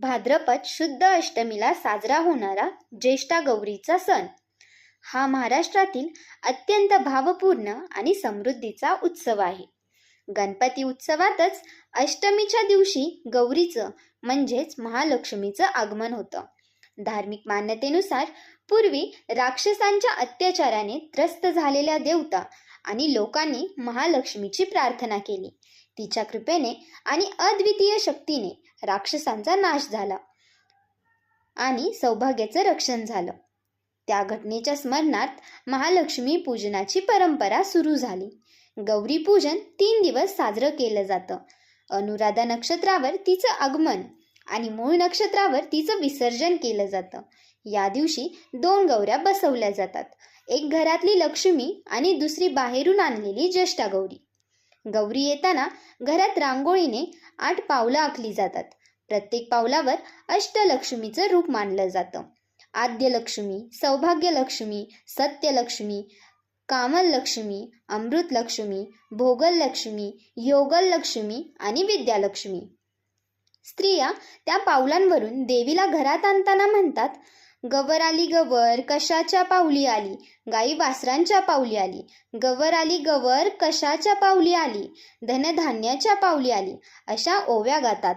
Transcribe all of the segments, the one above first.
भाद्रपद शुद्ध अष्टमीला साजरा होणारा ज्येष्ठा गौरीचा सण. हा महाराष्ट्रातील अत्यंत भावपूर्ण आणि समृद्धीचा उत्सव आहे. गणपती उत्सवातच अष्टमीच्या दिवशी गौरीचं म्हणजेच महालक्ष्मीचं आगमन होतं. धार्मिक मान्यतेनुसार पूर्वी राक्षसांच्या अत्याचाराने त्रस्त झालेल्या देवता आणि लोकांनी महालक्ष्मीची प्रार्थना केली. तिच्या कृपेने आणि अद्वितीय शक्तीने राक्षसांचा नाश झाला आणि सौभाग्याचं रक्षण झालं. त्या घटनेच्या स्मरणार्थ महालक्ष्मी पूजनाची परंपरा सुरू झाली. गौरी पूजन तीन दिवस साजरं केलं जातं. अनुराधा नक्षत्रावर तिचं आगमन आणि मूळ नक्षत्रावर तिचं विसर्जन केलं जातं. या दिवशी दोन गौऱ्या बसवल्या जातात. एक घरातली लक्ष्मी आणि दुसरी बाहेरून आणलेली ज्येष्ठा गौरी. गौरी येताना घरात रांगोळीने आठ पावलं आखली जातात. प्रत्येक पावलावर अष्टलक्ष्मीचं रूप मानलं जातं. आद्यलक्ष्मी सौभाग्यलक्ष्मी सत्यलक्ष्मी कामलक्ष्मी अमृतलक्ष्मी भोगललक्ष्मी योगललक्ष्मी आणि विद्यालक्ष्मी. स्त्रिया त्या पावलांवरून देवीला घरात आणताना म्हणतात गवर आली गवर कशाच्या पावली आली? गाई वासरांच्या पावली आली. गवर आली गवर कशाच्या पावली आली? धनधान्याच्या पावली आली. अशा ओव्या गातात.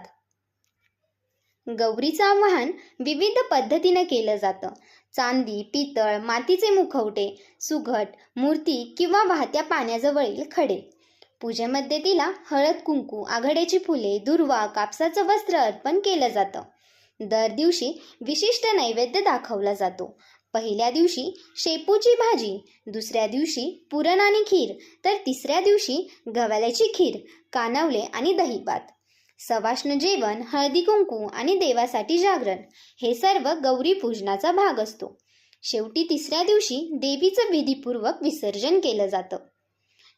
गौरीचं आवाहन विविध पद्धतीनं केलं जातं. चांदी पितळ मातीचे मुखवटे सुघट मूर्ती किंवा वाहत्या पाण्याजवळील खडे. पूजेमध्ये तिला हळद कुंकू आघाड्याची फुले दुर्वा कापसाचं वस्त्र अर्पण केलं जातं. दर दिवशी विशिष्ट नैवेद्य दाखवला जातो. पहिल्या दिवशी शेपूची भाजी दुसऱ्या दिवशी पुरण आणि खीर तर तिसऱ्या दिवशी गव्हाल्याची खीर कानवले आणि दहीभात सवाष्ण जेवण हळदी कुंकू आणि देवासाठी जागरण हे सर्व गौरी पूजनाचा भाग असतो. शेवटी तिसऱ्या दिवशी देवीचं विधीपूर्वक विसर्जन केलं जातं.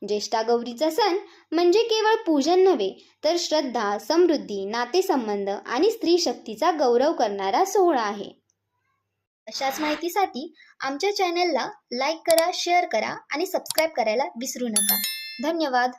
ज्येष्ठा गौरीचा सण म्हणजे केवळ पूजन नव्हे तर श्रद्धा समृद्धी नातेसंबंध आणि स्त्री शक्तीचा गौरव करणारा सोहळा आहे. अशाच माहितीसाठी आमच्या चॅनलला लाईक करा शेअर करा आणि सबस्क्राईब करायला विसरू नका. धन्यवाद!